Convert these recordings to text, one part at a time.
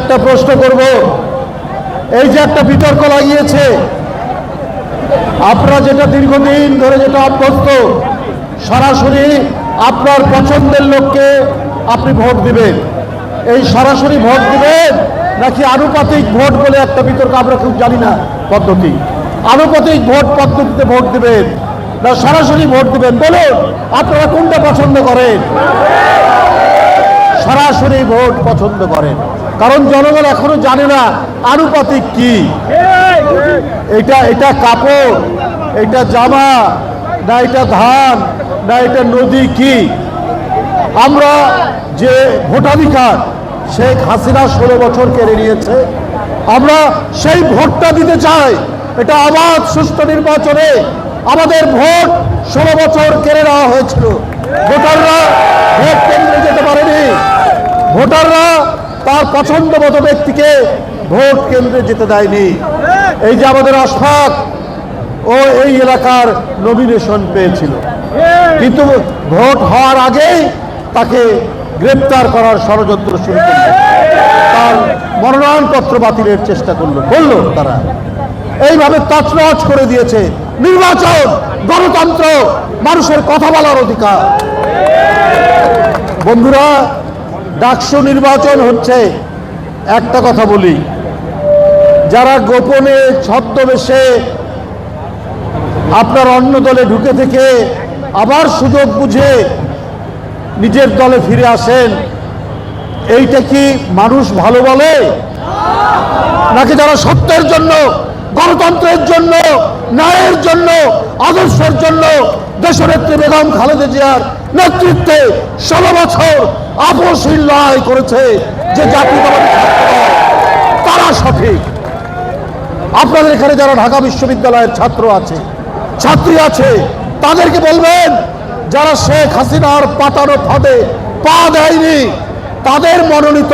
একটা প্রশ্ন করব। এই যে একটা বিতর্ক লাগিয়েছে, আপনারা যেটা দীর্ঘদিন ধরে যেটা অভ্যস্ত সরাসরি আপনার পছন্দের লোককে আপনি ভোট দিবেন। এই সরাসরি ভোট দিবেন নাকি আনুপাতিক ভোট বলে একটা বিতর্ক আমরা খুব জানি না পদ্ধতি। আনুপাতিক ভোট পদ্ধতিতে ভোট দিবেন না সরাসরি ভোট দিবেন? বলুন, আপনারা কোনটা পছন্দ করেন? সরাসরি ভোট পছন্দ করেন। কারণ জনগণ এখনও জানে না, আনুপাতিক কি? এটা এটা কাপড়, এটা জামা, না এটা ধান, না এটা নদী কি? আমরা যে ভোটাধিকার শেখ হাসিনা ষোলো বছর কেড়ে নিয়েছে, আমরা সেই ভোটটা দিতে চাই। এটা আবাদ সুষ্ঠু নির্বাচনে আমাদের ভোট ষোলো বছর কেড়ে নেওয়া হয়েছিল। ভোটাররা ভোট কেন্দ্রে যেতে পারেনি। ভোটাররা তার পছন্দ মতো ব্যক্তিকে ভোট কেন্দ্রে যেতে দেয়নি। এই যে আমাদের আশফাক, ও এই এলাকার নমিনেশন পেয়েছিল। কিন্তু ভোট হওয়ার আগেই তাকে গ্রেপ্তার করার ষড়যন্ত্র শুরু করল। তার মনোনয়নপত্র বাতিলের চেষ্টা করল করল তারা। এইভাবে তছনছ করে দিয়েছে নির্বাচন, গণতন্ত্র, মানুষের কথা বলার অধিকার। বন্ধুরা ডাকসু নির্বাচন হচ্ছে। একটা কথা বলি, যারা গোপনে ছদ্মবেশে আপনার অন্য দলে ঢুকে থেকে আবার সুযোগ বুঝে নিজের দলে ফিরে আসেন, এইটা কি মানুষ ভালো বলে? নাকি যারা সত্যের জন্য, গণতন্ত্রের জন্য, ন্যায়ের জন্য, আদর্শের জন্য দেশনেত্রী বেগম খালেদা জিয়ার নেতৃত্বে ষোলো বছর আপসীন লড়াই করেছে যে জাতীয়তাবাদী তারা সঠিক। আপনাদের এখানে যারা ঢাকা বিশ্ববিদ্যালয়ের ছাত্র আছে, ছাত্রী আছে, তাদেরকে বলবেন, যারা শেখ হাসিনার পাতানো ফাঁদে পা দেয়নি, তাদের মনোনীত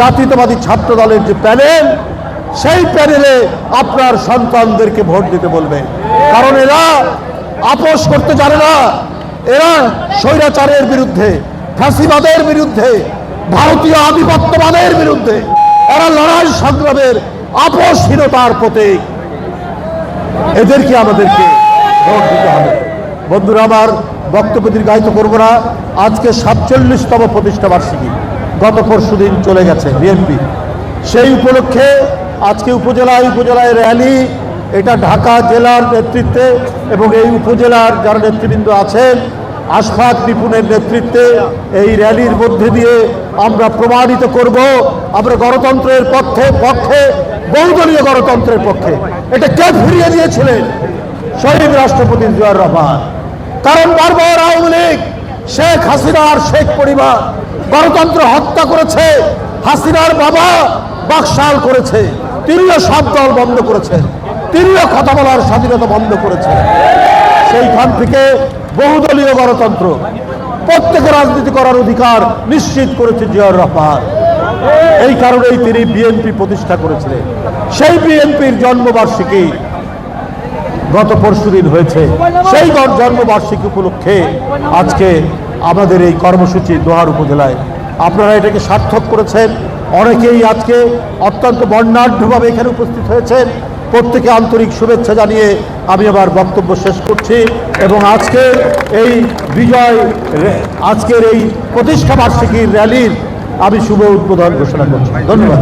জাতীয়তাবাদী ছাত্র দলের যে প্যানেল, সেই প্যানেলে আপনার সন্তানদেরকে ভোট দিতে বলবেন কারণ এরা আপোষ করতে জানে না। এরা স্বৈরাচারের বিরুদ্ধে, ফ্যাসিবাদের বিরুদ্ধে, ভারতীয় আধিপত্যবাদের বিরুদ্ধে, এরা লড়াই সংগ্রামের আপোষহীনতার প্রতীক। এদেরকে আমাদেরকে ভোট দিতে হবে। বন্ধুরা, আমার বক্তব্য দীর্ঘায়িত করব না। আজকে সাতচল্লিশতম প্রতিষ্ঠা বার্ষিকী। গত পরশু চলে গেছে বিএনপি। সেই উপলক্ষে আজকে উপজেলায় উপজেলায় র্যালি এটা ঢাকা জেলার নেতৃত্বে এবং এই উপজেলার যারা নেতৃবৃন্দ আছেন, আশফাক নিপুণের নেতৃত্বে এই র্যালির মধ্যে দিয়ে আমরা প্রমাণিত করব আমরা গণতন্ত্রের পক্ষে পক্ষে, বহুদলীয় গণতন্ত্রের পক্ষে। এটা কে ফিরিয়ে দিয়েছিলেন? শহীদ রাষ্ট্রপতি জিয়াউর রহমান। কারণ বারবার আওয়ামী লীগ, শেখ হাসিনার শেখ পরিবার গণতন্ত্র হত্যা করেছে, হাসিনার বাবা বাকশাল করেছে, তিনিও সব দল বন্ধ করেছেন। তিনিও কথা বলার স্বাধীনতা বন্ধ করেছেন। সেইখান থেকে বহুদলীয় গণতন্ত্র প্রত্যেকে রাজনীতি করার অধিকার নিশ্চিত করেছে জিয়াউর রহমান। এই কারণেই তিনি বিএনপি প্রতিষ্ঠা করেছিলেন। সেই বিএনপির জন্মবার্ষিকী গত পরশুদিন হয়েছে। সেই জন্মবার্ষিকী উপলক্ষে আজকে আমাদের এই কর্মসূচি দোহার উপজেলায়। আপনারা এটাকে সার্থক করেছেন। অনেকেই আজকে অত্যন্ত বর্ণাঢ্যভাবে এখানে উপস্থিত হয়েছেন। প্রত্যেকে আন্তরিক শুভেচ্ছা জানিয়ে আমি আবার বক্তব্য শেষ করছি এবং আজকে এই বিজয় আজকের এই প্রতিষ্ঠা বার্ষিকীর র্যালির আমি শুভ উদ্বোধন ঘোষণা করছি। ধন্যবাদ।